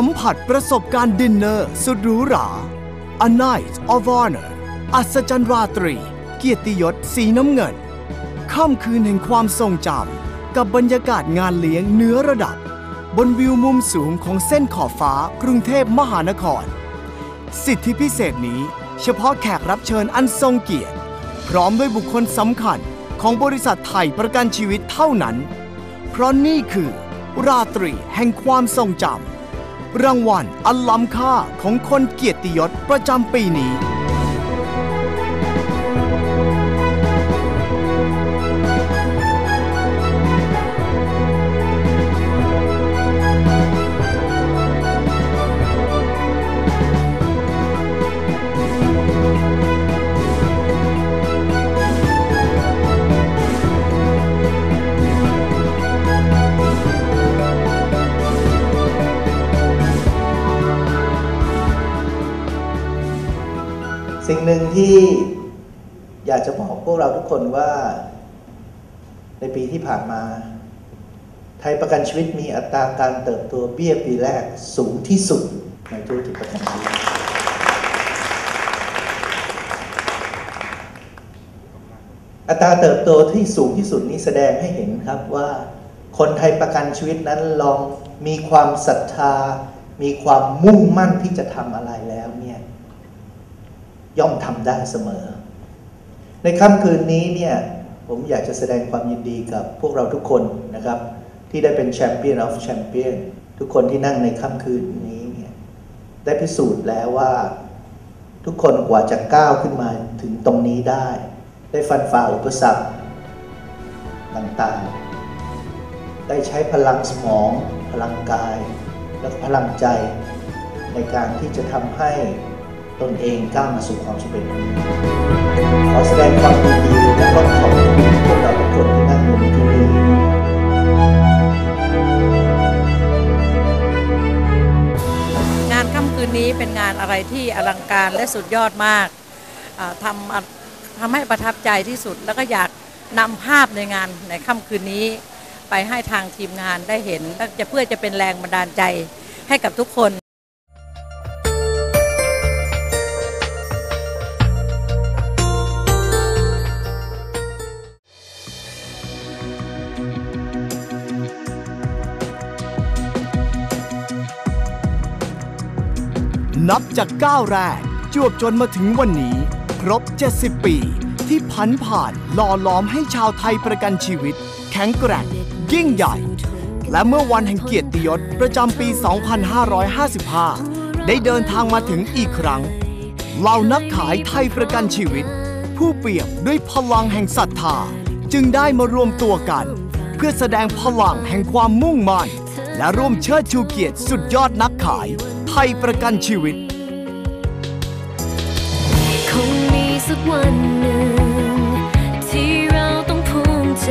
สัมผัสประสบการณ์ดินเนอร์สุดหรูหรา A Night of Honor อัศจรรย์ราตรี เกียรติยศสีน้ำเงิน ค่ำคืนแห่งความทรงจำกับบรรยากาศงานเลี้ยงเนื้อระดับ บนวิวมุมสูงของเส้นขอบฟ้ากรุงเทพมหานคร สิทธิพิเศษนี้เฉพาะแขกรับเชิญอันทรงเกียรติ พร้อมด้วยบุคคลสำคัญของบริษัทไทยประกันชีวิตเท่านั้น เพราะนี่คือ ราตรีแห่งความทรงจำ รางวัลอันล้ำค่าของคนเกียรติยศประจำปีนี้ สิ่งหนึ่งที่อยากจะบอกพวกเราทุกคนว่า ในปีที่ผ่านมา ไทยประกันชีวิตมีอัตราการเติบโตเบี้ยปีแรกสูงที่สุดในธุรกิจประกันชีวิตอัตราเติบโตที่สูงที่สุดนี้แสดงให้เห็นครับว่าคนไทยประกันชีวิตนั้นลองมีความศรัทธา มีความมุ่งมั่นที่จะทำอะไรแล้วเนี่ย ย่อมทำได้เสมอ ในค่ำคืนนี้เนี่ยผมอยากจะแสดงความยินดีกับพวกเราทุกคนนะครับ ที่ได้เป็นแชมเปี้ยนออฟแชมเปี้ยนทุกคนที่นั่งในค่ำคืนนี้เนี่ยได้พิสูจน์แล้วว่า ทุกคนกว่าจะก้าวขึ้นมาถึงตรงนี้ได้ ได้ฟันฝ่าอุปสรรคต่างๆ ได้ใช้พลังสมอง พลังกาย และพลังใจในการที่จะทำให้ ตนเองก้าวมาสู่ความสำเร็จนี้ขอแสดงความยินดีและก็ขอบคุณพวกเราทุกคนที่นั่งอยู่ในที่นี้งานค่ำคืนนี้เป็นงานอะไรที่อลังการและสุดยอดมากทำทำให้ประทับใจที่สุด แล้วก็อยากนำภาพในงานในค่ำคืนนี้ ไปให้ทางทีมงานได้เห็นและจะเพื่อจะเป็นแรงบันดาลใจให้กับทุกคน นับจากก้าวแรก จวบจนมาถึงวันนี้ ครบ 70 ปี ที่พันผ่านหล่อหลอมให้ชาวไทยประกันชีวิต แข็งแกร่ง ยิ่งใหญ่ และเมื่อวันแห่งเกียรติยศประจำปี 2555 ได้เดินทางมาถึงอีกครั้งเหล่านักขายไทยประกันชีวิต ผู้เปี่ยมด้วยพลังแห่งศรัทธา จึงได้มารวมตัวกัน เพื่อแสดงพลังแห่งความมุ่งมั่น และร่วมเชิดชูเกียรติสุดยอดนักขาย ทยประกันชีวิต คงมีสักวันหนึ่ง ที่เราต้องภูมิใจ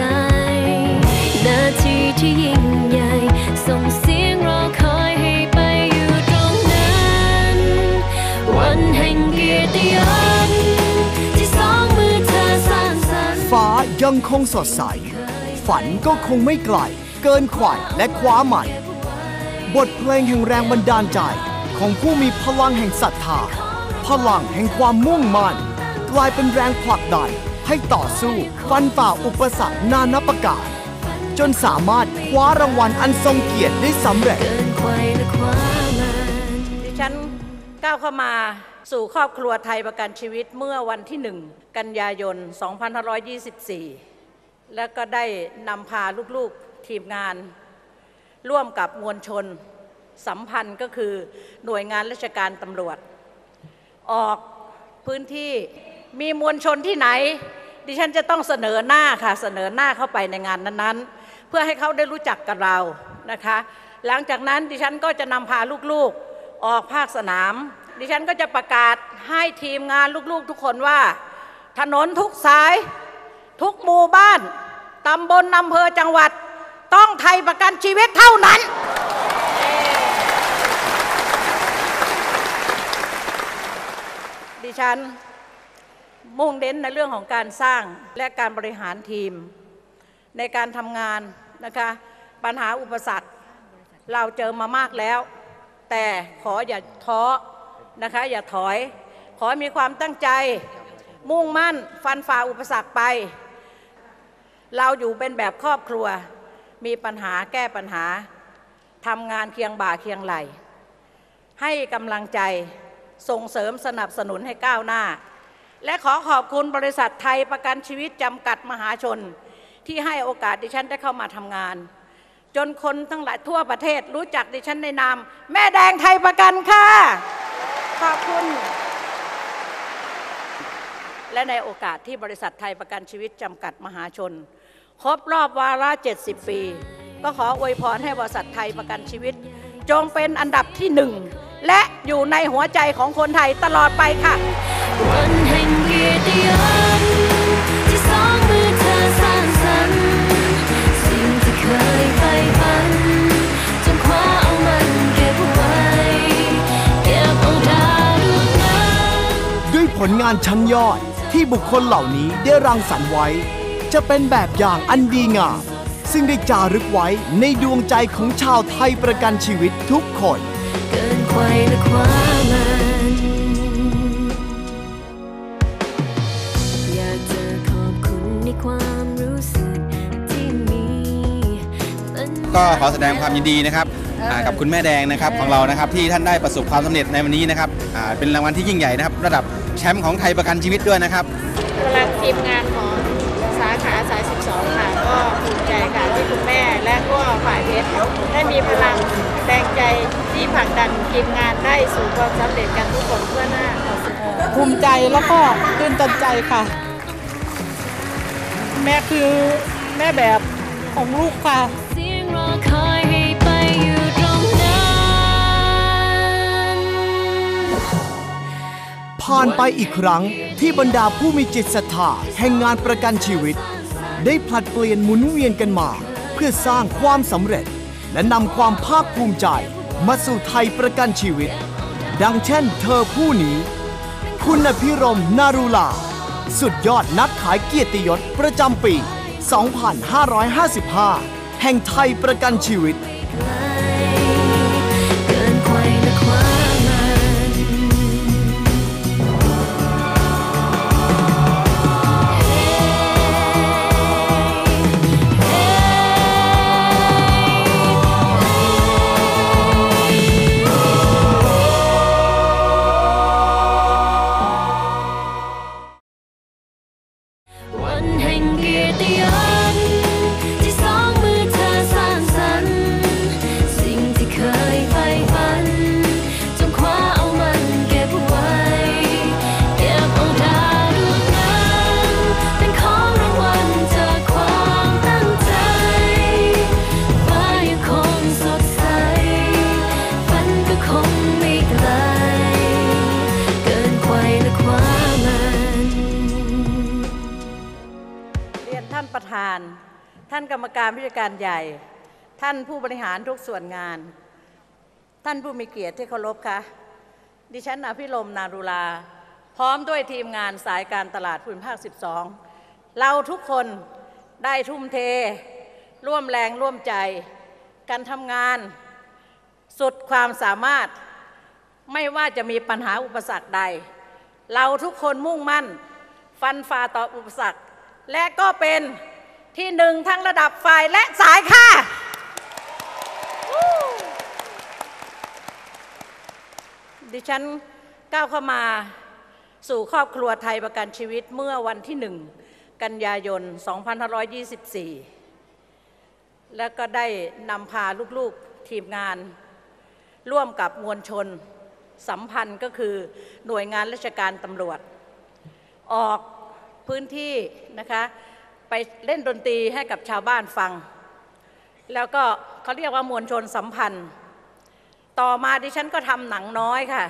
นาทีที่ยิ่งใหญ่ ส่งเสียงรอคอยให้ไปอยู่ตรงนั้น วันแห่งเกียรติยศที่สองมือเธอสร้างสรรค์ฟ้ายังคงสดใส ฝันก็คงไม่ไกล เกินขวัญและคว้าใหม่บทเพลงแห่งแรงบันดาลใจ ของผู้มีพลังแห่งศรัทธา พลังแห่งความมุ่งมั่นกลายเป็นแรงผลักดันให้ต่อสู้ฟันฝ่าอุปสรรคนานาประการ จนสามารถคว้ารางวัลอันทรงเกียรติได้สำเร็จก้ามันดิฉันก้าวเข้ามาสู่ครอบครัวไทยประกันชีวิตเมื่อวันที่หนึ่งกันยายน 2524 แล้วก็ได้นำพาลูกๆทีมงาน ร่วมกับมวลชน สัมพันธ์ก็คือหน่วยงานราชการตำรวจ ออกพื้นที่มีมวลชนที่ไหน ดิฉันจะต้องเสนอหน้าค่ะ เสนอหน้าเข้าไปในงานนั้นๆ เพื่อให้เขาได้รู้จักกับเรานะคะ หลังจากนั้นดิฉันก็จะนำพาลูกๆออกภาคสนาม ดิฉันก็จะประกาศให้ทีมงานลูกๆทุกคนว่า ถนนทุกสาย ทุกหมู่บ้านตำบลอำเภอจังหวัด ต้องไทยประกันชีวิตเท่านั้น ฉัน มุ่งเน้นในเรื่องของการสร้างและการบริหารทีม ในการทำงานนะคะปัญหาอุปสรรคเราเจอมามากแล้ว แต่ขออย่าท้อนะคะอย่าถอย ขอมีความตั้งใจ มุ่งมั่นฟันฝ่าอุปสรรคไป เราอยู่เป็นแบบครอบครัว มีปัญหาแก้ปัญหาทำงานเคียงบ่าเคียงไหล ให้กำลังใจ ส่งเสริมสนับสนุนให้ก้าวหน้า และขอขอบคุณบริษัทไทยประกันชีวิตจำกัดมหาชน ที่ให้โอกาสดิฉันได้เข้ามาทำงาน จนคนทั้งหลายทั่วประเทศรู้จักดิฉันในนาม แม่แดงไทยประกันค่ะ ขอบคุณ และในโอกาสที่บริษัทไทยประกันชีวิตจำกัดมหาชน ครบรอบวาระ 70 ปี ก็ขออวยพรให้บริษัทไทยประกันชีวิต จงเป็นอันดับที่หนึ่ง และอยู่ในหัวใจของคนไทยตลอดไปค่ะ วันแห่งเกียรติยศที่สองมือเธอสร้างสรรค์สิ่งที่เคยใฝ่ฝันจงคว้าเอามันเก็บไว้เก็บเอาดาวดวงนั้นด้วยผลงานชั้นยอดที่บุคคลเหล่านี้ได้รังสรรค์ไว้ จะเป็นแบบอย่างอันดีงามซึ่งได้จารึกไว้ในดวงใจของชาวไทยประกันชีวิตทุกคน เกินไขว้และความมัน อยากจะขอบคุณในความรู้สึกที่มีมันก็ขอแสดงความยินดีนะครับอ่ากับคุณแม่แดงนะครับของเรานะครับที่ท่านได้ประสบความสำเร็จในวันนี้นะครับอ่าเป็นรางวัลที่ยิ่งใหญ่นะครับ ระดับแชมป์ของไทยประกันชีวิตด้วยนะครับ กำลังทีมงานของสาขาสาย 12 ค่ะ ก็ภูมิใจค่ะที่คุณแม่และก็ฝ่ายเพชรได้มีพลัง แรงใจที่ผลักดันทีมงานได้สู่ความสำเร็จกันทุกคนเพื่อหน้าภูมิใจแล้วก็ตื่นตันใจค่ะ แม่คือแม่แบบของลูกค่ะผ่านไปอีกครั้งที่บรรดาผู้มีจิตศรัทธาแห่งงานประกันชีวิต ได้ผลัดเปลี่ยนหมุนเวียนกันมา เพื่อสร้างความสำเร็จ และนำความภาคภูมิใจมาสู่ไทยประกันชีวิต ดังเช่นเธอผู้นี้ คุณอภิรมนารุลา สุดยอดนักขายเกียรติยศประจำปี 2555 แห่งไทยประกันชีวิตานกรรมการผู้จัดการใหญ่ ท่านผู้บริหารทุกส่วนงาน ท่านผู้มีเกียรติที่เคารพคะดิฉันอภิรมนารุลา พร้อมด้วยทีมงานสายการตลาดภูมิภาค 12 เราทุกคนได้ทุ่มเท ร่วมแรงร่วมใจการทำงาน สุดความสามารถไม่ว่าจะมีปัญหาอุปสรรคใด เราทุกคนมุ่งมั่น ฟันฝ่าต่ออุปสรรค และก็เป็น ที่หนึ่งทั้งระดับฝ่ายและสายค่ะดิฉันก้าวเข้ามาสู่ครอบครัวไทยประกันชีวิตเมื่อวันที่หนึ่งกันยายน 2524 แล้วก็ได้นำพาลูกๆทีมงาน ร่วมกับมวลชน สัมพันธ์ก็คือหน่วยงานราชการตำรวจ ออกพื้นที่นะคะ เล่นดนตรีให้กับชาวบ้านฟัง แล้วก็เขาเรียกว่ามวลชนสัมพันธ์ ต่อมาดิฉันก็ทำหนังน้อยค่ะ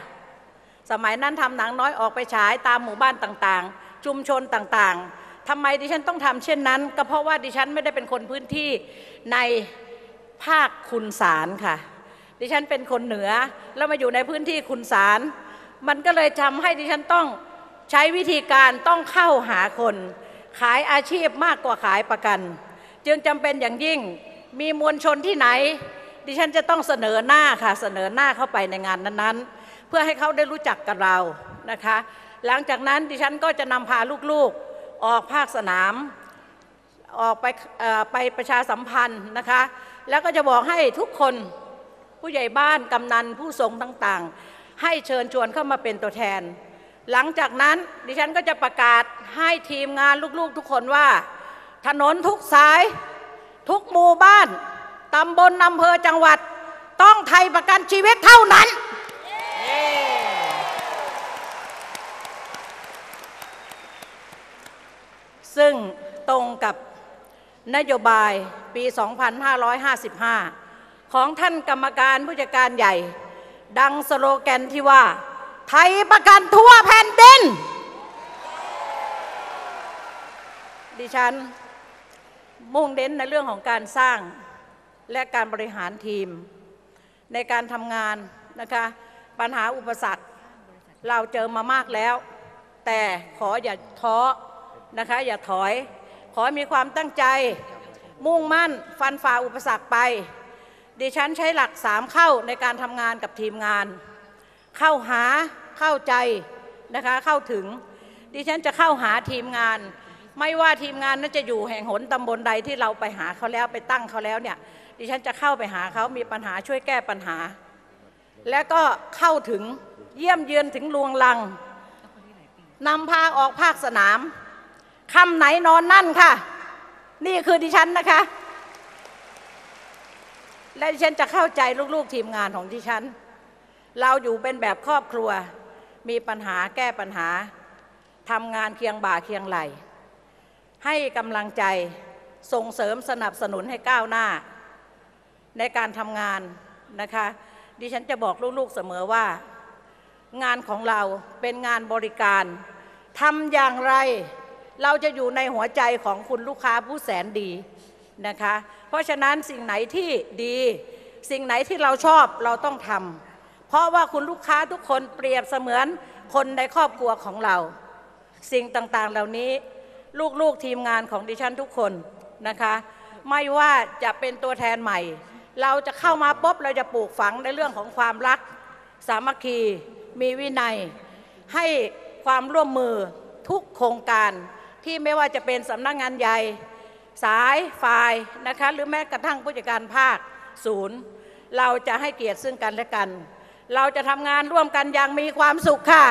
สมัยนั้นทำหนังน้อยออกไปฉายตามหมู่บ้านต่างๆ ชุมชนต่างๆทำไมดิฉันต้องทำเช่นนั้น ก็เพราะว่าดิฉันไม่ได้เป็นคนพื้นที่ในภาคคุณสารค่ะ ดิฉันเป็นคนเหนือแล้วมาอยู่ในพื้นที่คุณสารมันก็เลยทำให้ดิฉันต้องใช้วิธีการต้องเข้าหาคน ขายอาชีพมากกว่าขายประกัน จึงจำเป็นอย่างยิ่งมีมวลชนที่ไหน ดิฉันจะต้องเสนอหน้าค่ะเสนอหน้าเข้าไปในงานนั้นๆ เพื่อให้เขาได้รู้จักกับเรานะคะ หลังจากนั้นดิฉันก็จะนำพาลูกๆออกภาคสนาม ออกไปไปประชาสัมพันธ์นะคะ แล้วก็จะบอกให้ทุกคนผู้ใหญ่บ้านกำนันผู้ทรงต่างๆ ให้เชิญชวนเข้ามาเป็นตัวแทน หลังจากนั้นดิฉันก็จะประกาศให้ทีมงานลูกๆทุกคนว่า ถนนทุกสาย ทุกหมู่บ้านตำบลอำเภอจังหวัด ต้องไทยประกันชีวิตเท่านั้น ซึ่งตรงกับนโยบายปี 2555 ของท่านกรรมการผู้จัดการใหญ่ ดังสโลแกนที่ว่า ไทยประกันทั่วแผ่นดิน ดิฉัน มุ่งเน้นในเรื่องของการสร้างและการบริหารทีม ในการทำงานนะคะ ปัญหาอุปสรรคเราเจอมามากแล้ว แต่ขออย่าท้อนะคะ อย่าถอย ขอมีความตั้งใจ มุ่งมั่นฟันฝ่าอุปสรรคไป ดิฉันใช้หลักสามเข้าในการทำงานกับทีมงาน เข้าหาเข้าใจนะคะเข้าถึง ดิฉันจะเข้าหาทีมงาน ไม่ว่าทีมงานนั้นจะอยู่แห่งหนตำบลใดที่เราไปหาเขาแล้วไปตั้งเขาแล้วเนี่ยดิฉันจะเข้าไปหาเขามีปัญหาช่วยแก้ปัญหา และก็เข้าถึงเยี่ยมเยือนถึงลวงลังนำพาออกภาคสนามคำไหนนอนนั่นค่ะ นี่คือดิฉันนะคะ และดิฉันจะเข้าใจลูกๆทีมงานของดิฉัน เราอยู่เป็นแบบครอบครัว มีปัญหาแก้ปัญหาทำงานเคียงบ่าเคียงไหล ให้กำลังใจส่งเสริมสนับสนุนให้ก้าวหน้า ในการทำงานนะคะ ดิฉันจะบอกลูกๆเสมอว่า งานของเราเป็นงานบริการทำอย่างไร เราจะอยู่ในหัวใจของคุณลูกค้าผู้แสนดีนะคะ เพราะฉะนั้นสิ่งไหนที่ดี สิ่งไหนที่เราชอบเราต้องทำ เพราะว่าคุณลูกค้าทุกคนเปรียบเสมือนคนในครอบครัวของเรา สิ่งต่างๆเหล่านี้ลูกๆทีมงานของดิฉันทุกคนนะคะ ไม่ว่าจะเป็นตัวแทนใหม่ เราจะเข้ามาปุ๊บเราจะปลูกฝังในเรื่องของความรัก สามัคคี มีวินัย ให้ความร่วมมือทุกโครงการที่ไม่ว่าจะเป็นสำนักงานใหญ่สายฝ่ายนะคะหรือแม้กระทั่งผู้จัดการภาคศูนย์ เราจะให้เกียรติซึ่งกันและกัน เราจะทำงานร่วมกันอย่างมีความสุขค่ะ